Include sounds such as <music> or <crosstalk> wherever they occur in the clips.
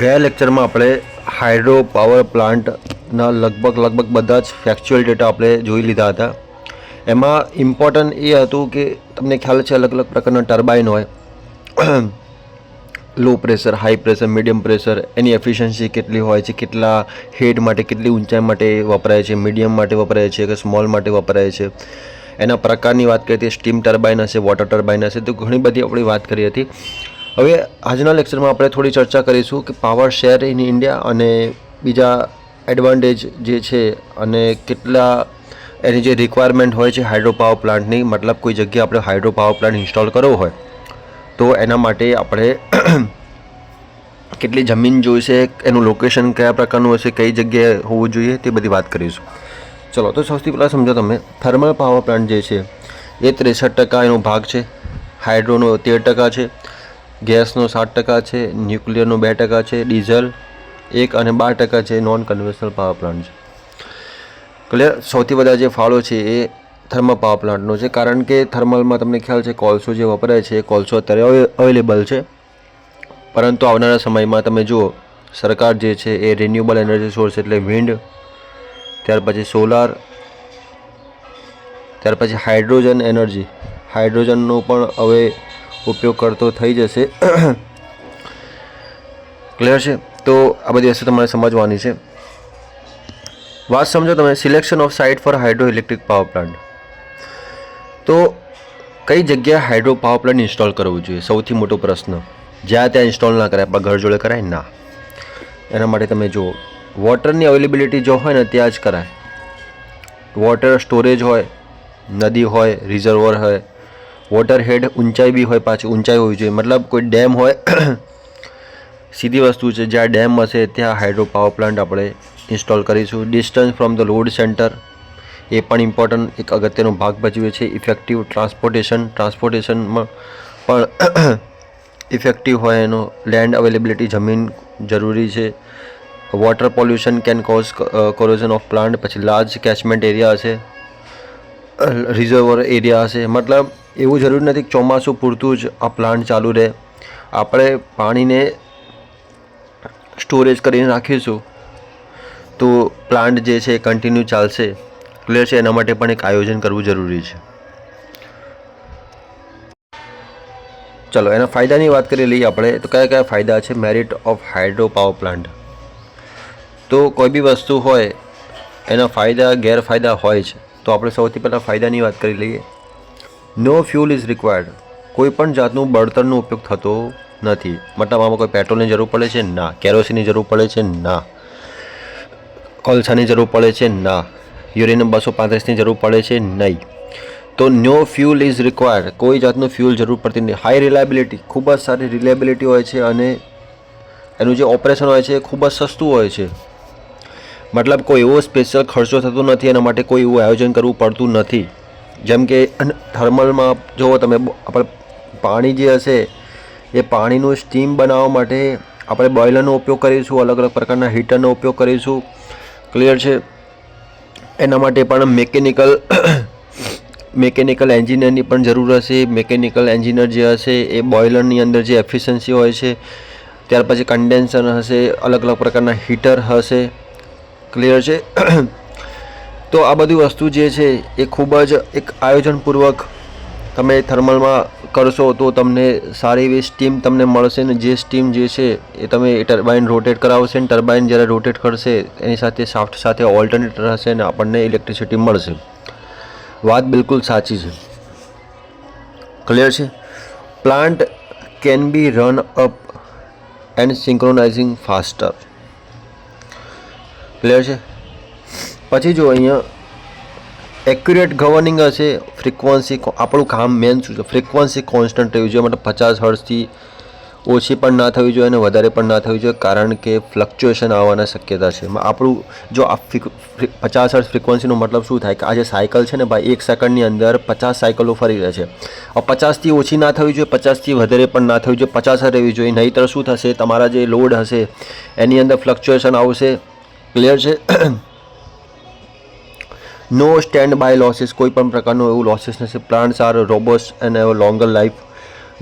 ગયા લેક્ચરમાં આપણે હાઇડ્રો પાવર પ્લાન્ટના લગભગ લગભગ બધા જ ફેક્ચ્યુઅલ ડેટા આપણે જોઈ લીધા હતા. એમાં ઇમ્પોર્ટન્ટ એ હતું કે તમને ખ્યાલ છે અલગ અલગ પ્રકારના ટર્બાઇન હોય. Low pressure high pressure medium pressure એની એફિશિયન્સી કેટલી હોય છે, કેટલા હેડ માટે કેટલી ઊંચાઈ માટે વપરાય છે મીડિયમ માટે વપરાય છે કે સ્મોલ માટે વપરાય છે. એના પ્રકારની વાત કરીએ સ્ટીમ ટર્બાઇન હશે વોટર ટર્બાઇન હશે, તો ઘણી બધી આપણે વાત કરી હતી. હવે આજના લેક્ચરમાં આપણે થોડી ચર્ચા કરીશું કે પાવર શેર ઇન ઇન્ડિયા અને બીજા એડવાન્ટેજ જે છે અને કેટલા એની જે રિક્વાયરમેન્ટ હોય છે હાઇડ્રો પાવર પ્લાન્ટની મતલબ કોઈ જગ્યાએ આપણે હાઇડ્રો પાવર પ્લાન્ટ ઇન્સ્ટોલ કરવો હોય, તો એના માટે આપણે <clears throat> કેટલી જમીન જોઈશે, એનું લોકેશન કયા પ્રકારનું હશે, કઈ જગ્યાએ હોવું જોઈએ, તે બધી વાત કરીશું. ચલો, તો સૌથી પહેલાં સમજો તમે થર્મલ પાવર પ્લાન્ટ જે છે, એ ત્રેસઠ ટકા એનો ભાગ છે હાઇડ્રોનો તેર ટકા છે ગેસનો સાત ટકા છે, ન્યુક્લિયરનો બે ટકા છે, ડીઝલ એક અને બાર ટકા છે નોન કન્વેન્શનલ પાવર પ્લાન્ટ છે. ક્લિયર સૌથી વધારે જે ફાળો છે એ થર્મલ પાવર પ્લાન્ટનો છે, કારણ કે થર્મલમાં તમને ખ્યાલ છે, કોલસો જે વપરાય છે, એ કોલસો અત્યારે અવેલેબલ છે. પરંતુ આવનારા સમયમાં તમે જુઓ, સરકાર જે છે એ રિન્યુએબલ એનર્જી સોર્સ એટલે વિન્ડ ત્યાર પછી સોલાર ત્યાર પછી હાઇડ્રોજન એનર્જી હાઇડ્રોજનનો પણ હવે ઉપયોગ કરતો થઈ જશે. ક્લિયર છે? તો આ બધી વસ્તુ તમારે સમજવાની છે. વાત સમજો તમે selection of site for hydro electric power plant તો કઈ જગ્યાએ હાઇડ્રો પાવર પ્લાન્ટ ઇન્સ્ટોલ કરવું જોઈએ? સૌથી મોટો પ્રશ્ન. જ્યાં ત્યાં ઇન્સ્ટોલ ના કરાય આપણા ઘર જોડે કરાય? ના. એના માટે તમે જુઓ. વોટરની અવેલેબિલિટી જો હોય ને, ત્યાં જ કરાય. વોટર સ્ટોરેજ હોય, નદી હોય રિઝર્વર હોય વોટર હેડ ઊંચાઈ બી હોય પાછી, ઊંચાઈ હોવી જોઈએ. મતલબ કોઈ ડેમ હોય, <coughs> સીધી વસ્તુ છે, જ્યાં ડેમ હશે, ત્યાં હાઇડ્રો પાવર પ્લાન્ટ આપણે ઇન્સ્ટોલ કરીશું. Distance from the load centre એ પણ ઇમ્પોર્ટન્ટ એક અગત્યનો ભાગ ભજવે છે. ઇફેક્ટિવ ટ્રાન્સપોર્ટેશન ટ્રાન્સપોર્ટેશનમાં પણ <coughs> ઇફેક્ટિવ હોય એનો. લેન્ડ અવેલેબિલિટી જમીન જરૂરી છે. Water pollution can cause corrosion of plant પછી લાર્જ કેચમેન્ટ એરિયા હશે. રિઝર્વર એરિયા હશે. મતલબ એવું જરૂરી નથી ચોમાસું પૂરતું જ આ પ્લાન્ટ ચાલુ રહે. આપણે પાણીને સ્ટોરેજ કરીને રાખીશું. તો પ્લાન્ટ જે છે કન્ટિન્યુ ચાલશે ક્લિયર છે, એના માટે પણ એક આયોજન કરવું જરૂરી છે. ચલો, એના ફાયદાની વાત કરી લઈએ આપણે, તો કયા કયા ફાયદા છે? Merit of hydro power plant તો કોઈ બી વસ્તુ હોય, એના ફાયદા, ગેરફાયદા હોય છે, તો આપણે સૌથી પહેલાં ફાયદાની વાત કરી લઈએ. નો ફ્યુલ ઇઝ રિક્વાયર્ડ કોઈ પણ જાતનું બળતણનો ઉપયોગ થતો નથી. મતલબ આમાં કોઈ પેટ્રોલની જરૂર પડે છે? ના. કેરોસીનની જરૂર પડે છે? ના. કોલસાની જરૂર પડે છે? ના. યુરેનિયમ બસો પાંત્રીસની જરૂર પડે છે? નહીં. તો નો ફ્યુલ ઇઝ રિક્વાયર્ડ કોઈ જાતનું ફ્યુલ જરૂર પડતી નહીં હાઈ રિલાયબિલિટી ખૂબ જ સારી રિલાયબિલિટી હોય છે અને એનું જે ઓપરેશન હોય છે એ ખૂબ જ સસ્તું હોય છે. મતલબ કોઈ એવો સ્પેશિયલ ખર્ચો થતો નથી. એના માટે કોઈ એવું આયોજન કરવું પડતું નથી. જેમ કે થર્મલમાં જુઓ તમે આપણે પાણી જે હશે, એ પાણીનું સ્ટીમ બનાવવા માટે આપણે બોઇલરનો ઉપયોગ કરીશું, અલગ અલગ પ્રકારના હીટરનો ઉપયોગ કરીશું. ક્લિયર છે? એના માટે પણ મેકેનિકલ મેકેનિકલ એન્જિનિયરની પણ જરૂર હશે. મેકેનિકલ એન્જિનિયર જે હશે, એ બોઇલરની અંદર જે એફિશિયન્સી હોય છે, ત્યાર પછી કન્ડેન્સર હશે, અલગ અલગ પ્રકારના હીટર હશે. ક્લિયર છે? તો આ બધી વસ્તુ જે છે એ ખૂબ જ એક આયોજનપૂર્વક તમે થર્મલમાં કરશો તો તમને સારી એવી સ્ટીમ તમને મળશે ને જે સ્ટીમ જે છે એ તમે એ ટર્બાઇન રોટેટ કરાવશે ને ટર્બાઇન જ્યારે રોટેટ કરશે એની સાથે સાફ્ટ સાથે ઓલ્ટરનેટર હશે ને આપણને ઇલેક્ટ્રિસિટી મળશે. વાત બિલકુલ સાચી છે. ક્લિયર છે? Plant can be run up and synchronising faster clear છે? પછી જો અહીંયા એક્યુરેટ ગવર્નિંગ હશે ફ્રિકવન્સી આપણું કામ મેન શું છે? ફ્રિકવન્સી કોન્સ્ટન્ટ રહેવી જોઈએ મતલબ પચાસ હર્ષથી ઓછી પણ ના થવી જોઈએ અને વધારે પણ ના થવી જોઈએ, કારણ કે ફ્લક્ચ્યુએશન આવવાના શક્યતા છે. આપણું જો આ પચાસ હર્ષ ફ્રિકવન્સીનો મતલબ શું થાય? કે આ જે સાયકલ છે ને ભાઈ, એક સેકન્ડની અંદર પચાસ સાયકલો ફરી રહે છે. પચાસથી ઓછી ના થવી જોઈએ, પચાસથી વધારે પણ ના થવી જોઈએ, પચાસ રહેવી જોઈએ. નહીંતર શું થશે? તમારા જે લોડ હશે, એની અંદર ફ્લક્ચ્યુએશન આવશે. ક્લિયર છે? નો સ્ટેન્ડ બાય લોસીસ કોઈ પણ પ્રકારનું એવું લોસીસ નથી. Plants are robust and longer life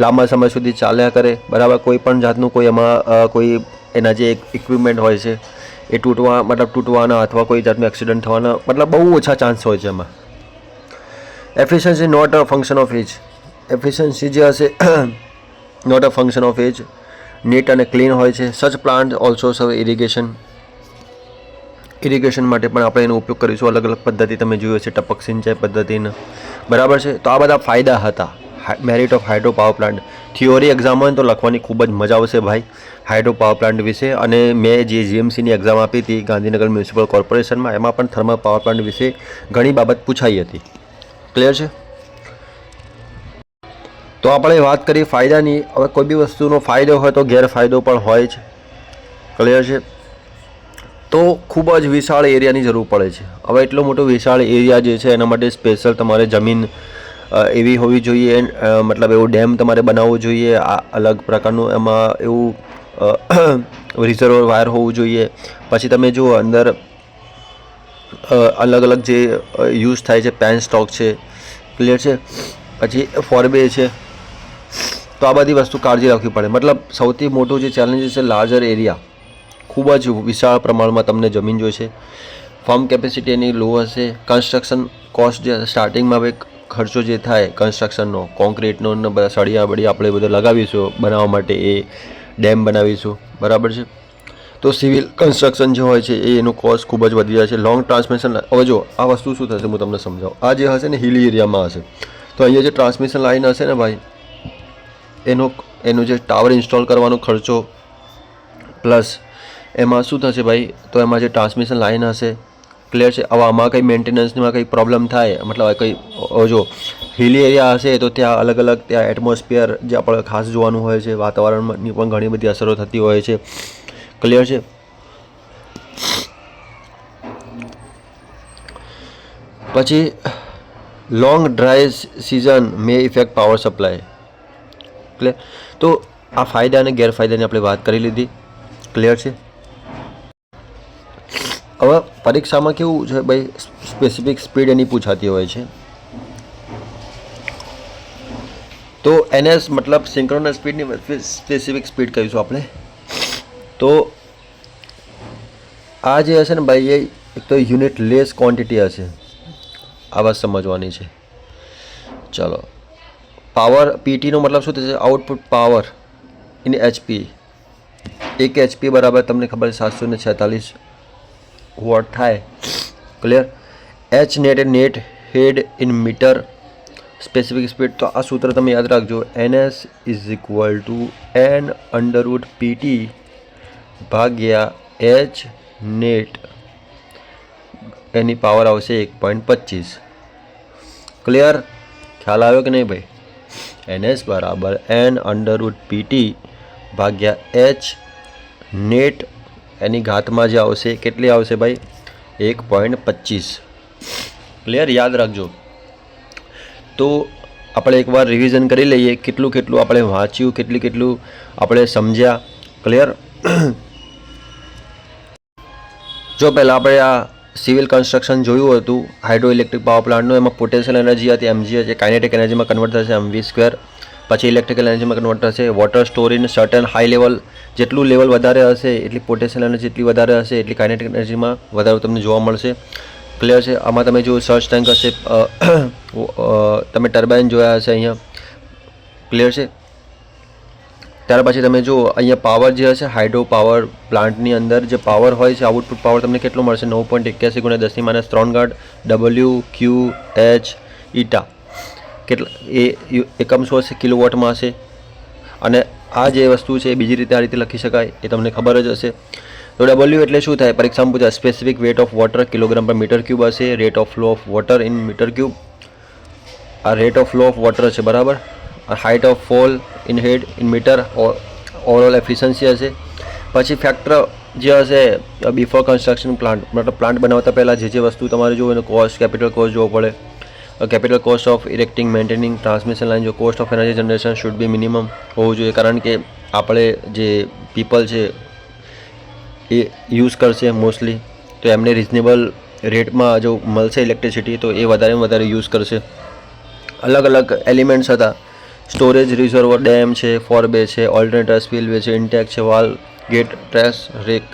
લાંબા સમય સુધી ચાલ્યા કરે. બરાબર, કોઈ પણ જાતનું કોઈ એમાં કોઈ એના જે ઇક્વિપમેન્ટ હોય છે, એ તૂટવા, મતલબ તૂટવાના અથવા કોઈ જાતનું એક્સિડન્ટ થવાના, મતલબ બહુ ઓછા ચાન્સ હોય છે એમાં. Efficiency not a function of age efficiency જે હશે not a function of age neat અને ક્લીન હોય છે. Such plant also sir irrigation irrigation માટે પણ આપણે એનો ઉપયોગ કરીશું. અલગ અલગ પદ્ધતિ તમે જોયું છે ટપક સિંચાઈ પદ્ધતિને. બરાબર છે? તો આ બધા ફાયદા હતા. Merit of hydro power plant theory exam હોય તો લખવાની ખૂબ જ મજા આવશે ભાઈ. હાઇડ્રો પાવર પ્લાન્ટ વિશે. અને મેં જે જીએમસીની એક્ઝામ આપી હતી ગાંધીનગર મ્યુનિસિપલ કોર્પોરેશનમાં એમાં પણ થર્મલ પાવર પ્લાન્ટ વિશે ઘણી બાબત પૂછાઈ હતી. ક્લિયર છે? તો આપણે વાત કરીએ ફાયદાની. હવે કોઈ બી વસ્તુનો ફાયદો હોય તો ગેરફાયદો પણ હોય જ. ક્લિયર છે? તો ખૂબ જ વિશાળ એરિયાની જરૂર પડે છે. હવે એટલો મોટો વિશાળ એરિયા જે છે, એના માટે સ્પેશિયલ તમારે જમીન એવી હોવી જોઈએ મતલબ એવો ડેમ તમારે બનાવવો જોઈએ, આ અલગ પ્રકારનું એમાં એવું રિઝર્વ વાયર હોવું જોઈએ. પછી તમે જુઓ અંદર અલગ અલગ જે યુઝ થાય છે પેન સ્ટોક છે ક્લિયર છે? પછી ફોરબે છે. તો આ બધી વસ્તુ કાળજી રાખવી પડે. મતલબ સૌથી મોટું જે ચેલેન્જ છે લાર્જર એરિયા ખૂબ જ વિશાળ પ્રમાણમાં તમને જમીન જોઈશે. ફર્મ કેપેસિટી એની લો હશે. કન્સ્ટ્રક્શન કોસ્ટ જે સ્ટાર્ટિંગમાં હવે ખર્ચો જે થાય કન્સ્ટ્રક્શનનો કોન્ક્રીટનો ને બધા સળિયા બળિયા આપણે બધું લગાવીશું, બનાવવા માટે એ ડેમ બનાવીશું. બરાબર છે? તો સિવિલ કન્સ્ટ્રક્શન જે હોય છે, એ એનો કોસ્ટ ખૂબ જ વધી જાય છે. લોંગ ટ્રાન્સમિશન હવે જો, આ વસ્તુ શું થશે હું તમને સમજાવું. આ જે હશે ને હિલી એરિયામાં હશે. તો અહીંયા જે ટ્રાન્સમિશન લાઇન હશે ને ભાઈ, એનો એનો જે ટાવર ઇન્સ્ટોલ કરવાનો ખર્ચો પ્લસ એમાં શું થશે ભાઈ? તો એમાં જે ટ્રાન્સમિશન લાઇન હશે ક્લિયર છે? હવે આમાં કંઈ મેન્ટેનન્સમાં કંઈ પ્રોબ્લેમ થાય? મતલબ કંઈ જો હિલી એરિયા હશે તો ત્યાં અલગ અલગ ત્યાં એટમોસ્ફિયર જે આપણે ખાસ જોવાનું હોય છે, વાતાવરણની પણ ઘણી બધી અસરો થતી હોય છે. ક્લિયર છે? પછી લોંગ ડ્રાય સિઝન મે ઇફેક્ટ પાવર સપ્લાય ક્લિયર તો આ ફાયદા અને ગેરફાયદાની આપણે વાત કરી લીધી. ક્લિયર છે? હવે પરીક્ષામાં કેવું છે ભાઈ? સ્પેસિફિક સ્પીડ એની પૂછાતી હોય છે. તો એનએસ મતલબ સિંક્રોનસ સ્પીડની સ્પેસિફિક સ્પીડ કહીશું આપણે. તો આ જે હશે ને ભાઈ, એ એક તો યુનિટ લેસ ક્વોન્ટિટી હશે. આ વાત સમજવાની છે. ચલો. પાવર પીટીનો મતલબ શું થશે? આઉટપુટ પાવર ઇન એચપી એક એચપી બરાબર તમને ખબર છે, સાતસો ને છેતાલીસ. વોટ થાય. Clear H net A net head in metre specific speed તો આ સૂત્ર તમે યાદ રાખજો. NS is equal to N under root PT ભાગ્યા એચ નેટ એની પાવર આવશે એક પોઈન્ટ પચીસ. ક્લિયર ખ્યાલ આવ્યો કે નહીં ભાઈ? એનએસ બરાબર એન અંડરવુડ પીટી ભાગ્યા એચ નેટ એની ઘાતમાં જે આવશે, કેટલી આવશે ભાઈ? એક પોઈન્ટ પચીસ. ક્લિયર યાદ રાખજો. તો આપણે એકવાર રિવિઝન કરી લઈએ, કેટલું કેટલું આપણે વાંચ્યું, કેટલું કેટલું આપણે સમજ્યા. ક્લિયર <clears throat> જો પહેલાં આપણે આ સિવિલ કન્સ્ટ્રક્શન જોયું હતું હાઇડ્રો ઇલેક્ટ્રિક પાવર પ્લાન્ટનું એમાં પોટેન્શિયલ એનર્જી હતી એમજી છે કાઇનેટિક એનર્જીમાં કન્વર્ટ થશે એમવી સ્ક્વેર પછી ઇલેક્ટ્રિકલ એનર્જીમાં કન્વર્ટ થશે water store in certain high level જેટલું લેવલ વધારે હશે, એટલી પોટેન્શિયલ એનર્જી જેટલી વધારે હશે, એટલી કાઇનેટિક એનર્જીમાં વધારે તમને જોવા મળશે. ક્લિયર છે? આમાં તમે જો સર્ચ ટેન્ક હશે તમે ટર્બાઇન જોયા હશે અહીંયા. ક્લિયર છે? ત્યાર પછી તમે જો અહીંયા પાવર જે હશે હાઇડ્રો પાવર પ્લાન્ટની અંદર જે પાવર હોય છે આઉટપુટ પાવર તમને કેટલો મળશે? નવ પોઈન્ટ એક્યાસી ગુણ્યા દસની માઇનસ ત્રણ ગાર્ડ ડબલ્યુ ક્યુ એચ ઈટા કેટલા એ એકમ હશે કિલોવોટમાં હશે. અને આ જે વસ્તુ છે બીજી રીતે આ રીતે લખી શકાય એ તમને ખબર જ હશે. તો ડબલ્યુ એટલે શું થાય? પરીક્ષામાં પૂછાય specific weight of water kilogram per metre cube હશે rate of flow of water in metre cube આ rate of flow of water છે, બરાબર? Height of fall in head in metre overall efficiency હશે. પછી ફેક્ટર જે હશે before construction plant મતલબ plant બનાવતા પહેલાં જે જે વસ્તુ તમારે જોવો એનો કોસ્ટ કેપિટલ કોસ્ટ જોવો પડે. Capital cost of erecting maintaining transmission line જો cost of energy generation should be minimum હોવું જોઈએ. કારણ કે આપણે જે પીપલ છે, એ યુઝ કરશે મોસ્ટલી તો એમને રિઝનેબલ રેટમાં જો મળશે ઇલેક્ટ્રિસિટી તો એ વધારે વધારે યુઝ કરશે. અલગ અલગ એલિમેન્ટ્સ હતા. સ્ટોરેજ રિઝર્વર ડેમ છે ફોરબે છે ઓલ્ટરનેટર સ્પીલવે છે ઇન્ટેક છે વાલ ગેટ ટ્રેસ રેક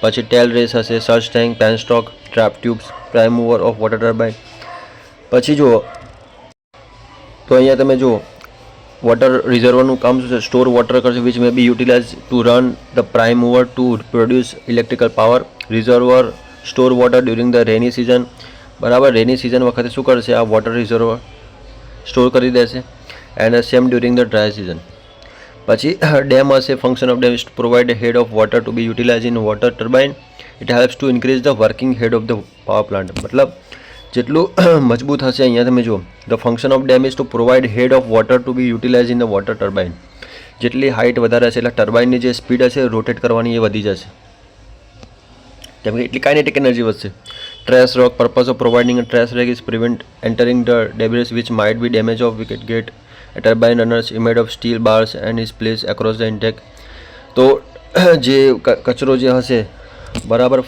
પછી ટેલ રેસ હશે surge tank penstock draft tubes prime mover of water turbine પછી જુઓ, તો અહીંયા તમે જુઓ વોટર રિઝર્વરનું કામ શું છે? સ્ટોર વોટર કરશે which may be utilize to run the prime mover to produce electrical power reservoir store water during the rainy season બરાબર? રેની સિઝન વખતે શું કરશે? આ વોટર રિઝર્વર સ્ટોર કરી દેશે and same during the dry season પછી <coughs> dam હશે function of dam is to provide head of water to be utilize in water turbine it helps to increase the working head of the power plant મતલબ જેટલું <clears throat> મજબૂત હશે અહીંયા તમે જુઓ. The function of dam is to provide head of water to be utilize in the water turbine જેટલી height વધારે હશે, એટલે ટર્બાઇનની જે સ્પીડ હશે રોટેટ કરવાની એ વધી જશે. કેમ કે એટલી કાઇનેટિક એનર્જી વધશે. Trash rack purpose of providing trash rack is prevent entering the debris which might be damage of wicket gate turbine runners made of steel bars and is place across the intake તો <clears throat> જે કચરો જે હશે, બરાબર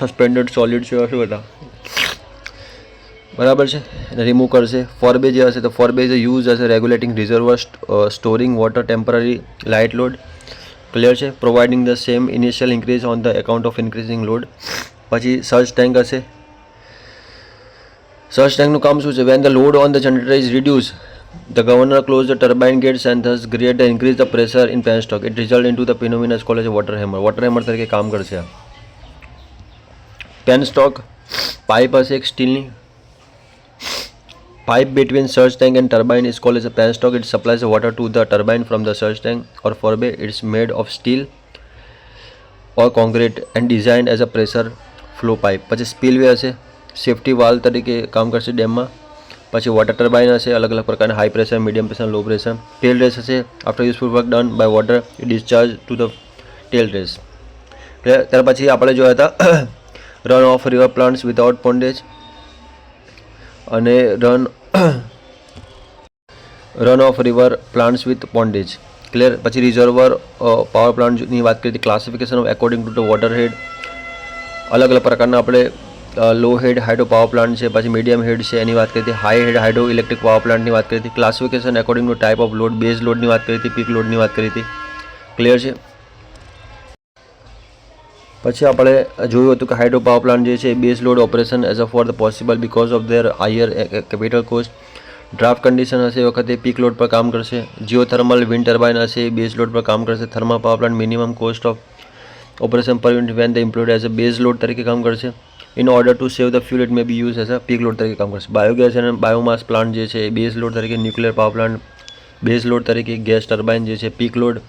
suspended solid છે હશે બધા? બરાબર છે? રિમૂવ કરશે. ફોરબે જે હશે તો forebay is use a regulating reservoir storing water temporary light load clear છે? Providing the same initial increase on the account of increasing load પછી સર્ચ ટેન્ક હશે. સર્ચ ટેન્કનું કામ શું છે? When the load on the generator is reduce the governor close the turbine gates and thus great increase the pressure in penstock it result in to the phenomenon called water hammer water hammer તરીકે કામ કરશે pen stock pipe હશે એક સ્ટીલની between surge tank and turbine is called as a pen stock it supplies the water to the turbine from the surge tank or forebay it's made of steel or concrete and designed as a pressure flow pipe પછી સ્પીલવે હશે safety વાલ તરીકે કામ કરશે ડેમમાં પછી water turbine હશે અલગ અલગ પ્રકારના high pressure medium pressure low pressure tail race હશે after useful work done by water discharge to the tail race ત્યાર પછી આપણે જોયા હતા run off river plants without pondage અને run run off river plants with pondage clear પછી reservoir power પ્લાન્ટની વાત કરી હતી classification of according to the water head અલગ અલગ પ્રકારના આપણે low head hydro power plant છે, પછી મીડિયમ હેડ છે, એની વાત કરી હતી high head hydro electric power પ્લાન્ટની વાત કરી હતી classification according to type of load base લોડની વાત કરી હતી પીક લોડની વાત કરી હતી ક્લિયર છે? પછી આપણે જોયું હતું કે હાઇડ્રો પાવર પ્લાન્ટ જે છે base load operation as a for the possible because of their higher capital cost draft condition હશે એ વખતે પીક લોડ પર કામ કરશે. જીઓ થર્મલ વિન્ડ ટર્બાઇન હશે એ બેઝ લોડ પર કામ કરશે. Thermal power plant minimum cost of operation per unit when the employed as a base load તરીકે કામ કરશે. In order to save the fuel it may be use as a peak load તરીકે કામ કરશે. Biogas અને biomass plant જે છે એ બેઝ લોડ તરીકે nuclear power plant base load તરીકે ગેસ ટર્બાઇન જે છે peak load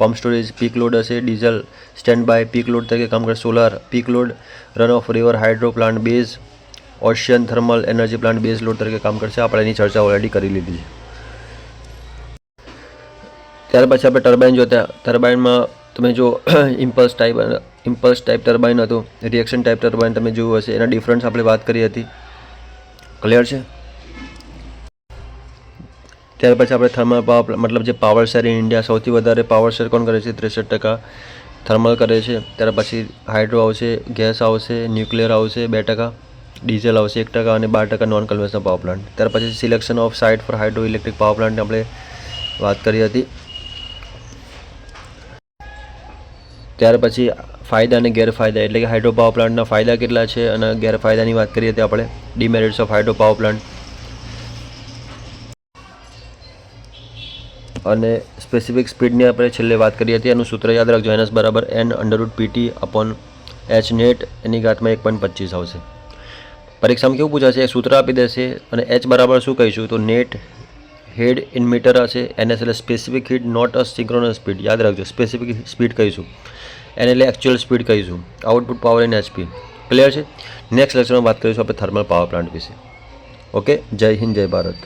pump storage, peak load હશે, diesel stand by peak load તરીકે કામ કરશે solar, peak load run of river hydro plant base ocean thermal energy plant base load તરીકે કામ કરશે. આપણે એની ચર્ચા ઓલરેડી કરી લીધી છે. ત્યાર પછી આપણે ટર્બાઇન જોતા ટર્બાઇનમાં તમે જો impulse type impulse type turbine હતું રિએક્શન ટાઈપ ટર્બાઇન તમે જોયું હશે. એના ડિફરન્સ આપણે વાત કરી હતી. ક્લિયર છે? ત્યાર પછી આપણે થર્મલ પાવર મતલબ જે પાવર શેર ઇન ઇન્ડિયા સૌથી વધારે પાવર શેર કોણ કરે છે? ત્રેસઠ ટકા થર્મલ કરે છે. ત્યાર પછી હાઇડ્રો આવશે ગેસ આવશે ન્યુક્લિયર આવશે બે ટકા ડીઝલ આવશે એક ટકા અને બાર ટકા નોન કન્વેન્શનલ પાવર પ્લાન્ટ ત્યાર પછી selection of site for hydro electric power પ્લાન્ટની આપણે વાત કરી હતી. ત્યાર પછી ફાયદા અને ગેરફાયદા, એટલે કે હાઇડ્રો પાવર પ્લાન્ટના ફાયદા કેટલા છે અને ગેરફાયદાની વાત કરીએ તો આપણે demerits of hydro power plant અને સ્પેસિફિક સ્પીડની આપણે છેલ્લે વાત કરી હતી, એનું સૂત્ર યાદ રાખજો એનએસ બરાબર N under root PT upon H net એની ઘાતમાં એક પોઈન્ટ પચીસ આવશે. પરીક્ષામાં કેવું પૂછાશે? સૂત્ર આપી દેશે અને એચ બરાબર શું કહીશું? તો નેટ હેડ ઇન મીટર હશે. એનએસ એટલે specific hit not a synchronous speed યાદ રાખજો સ્પેસિફિક સ્પીડ કહીશું. એને એટલે એકચ્યુઅલ સ્પીડ કહીશું. Output power in HP clear છે? નેક્સ્ટ લેક્ચરમાં વાત કરીશું આપણે થર્મલ પાવર પ્લાન્ટ વિશે. ઓકે જય હિન્દ, જય ભારત.